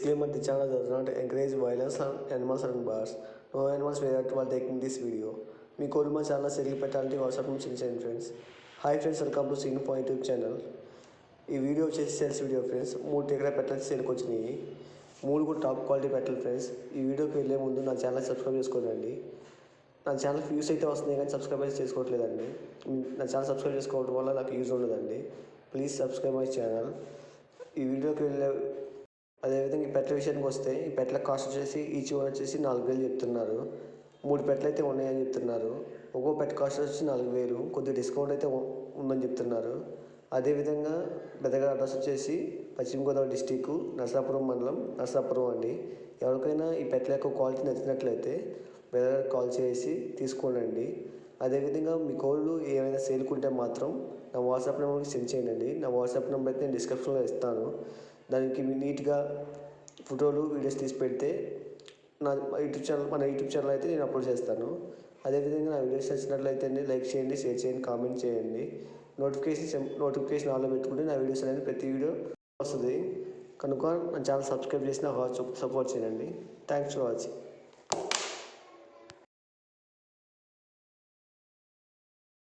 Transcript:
Disclaimer The channel does not encourage violence on animals and birds. No animals were hurt while taking this video. మీ కోరి మా channel settle పెట్టాలంటే WhatsApp నుంచి చేయండి friends. Hi friends welcome to scene point YouTube channel ఈ video వచ్చేసి sales video friends మూడు దగ్గర పెట్టాలి సేల్కి వచ్చినాయి. మూడు కూడా టాప్ క్వాలిటీ పెట్టాలి ఫ్రెండ్స్ ఈ వీడియోకి వెళ్ళే ముందు నా ఛానల్ సబ్స్క్రైబ్ చేసుకోండి. నా ఛానల్ వ్యూస్ అయితే వస్తున్నాయి కానీ సబ్స్క్రైబ్ అయితే చేసుకోవట్లేదండి. నా ఛానల్ సబ్స్క్రైబ్ చేసుకోవడం వల్ల నాకు యూజ్ ఉండదండి. ప్లీజ్ సబ్స్క్రైబ్ మై ఛానల్ ఈ వీడియోకి వెళ్ళే అదేవిధంగా ఈ పెట్టల విషయానికి వస్తే ఈ పెట్టల కాస్ట్ వచ్చేసి ఈచ్ వన్ వచ్చేసి నాలుగు వేలు చెప్తున్నారు. మూడు పెట్టలు అయితే ఉన్నాయని చెప్తున్నారు. ఒక్కో పెట్ట కాస్ట్ వచ్చి నాలుగు వేలు. కొద్దిగా డిస్కౌంట్ అయితే ఉందని చెప్తున్నారు. అదేవిధంగా పెద్దగా అడ్రస్ వచ్చేసి పశ్చిమ గోదావరి డిస్టిక్ నరసాపురం మండలం నరసాపురం అండి. ఎవరికైనా ఈ పెట్టల యొక్క క్వాలిటీ నచ్చినట్లయితే బెదర్ కాల్ చేసి తీసుకోండి. అదేవిధంగా మీ కోళ్ళు ఏమైనా సేల్కుంటే మాత్రం నా వాట్సాప్ నెంబర్కి సెండ్ చేయండి. నా వాట్సాప్ నెంబర్ అయితే నేను డిస్క్రిప్షన్లో ఇస్తాను. దానికి మీ నీట్గా ఫోటోలు వీడియోస్ తీసి పెడితే నా యూట్యూబ్ ఛానల్ మన యూట్యూబ్ ఛానల్ అయితే నేను అప్లోడ్ చేస్తాను. అదేవిధంగా నా వీడియోస్ నచ్చినట్లయితే లైక్ చేయండి షేర్ చేయండి కామెంట్ చేయండి. నోటిఫికేషన్ నోటిఫికేషన్ ఆన్లో పెట్టుకుంటే నా వీడియోస్ అనేది ప్రతి వీడియో వస్తుంది. కనుక నా ఛానల్ సబ్స్క్రైబ్ చేసి నాకు సపోర్ట్ చేయండి. Thanks for watching.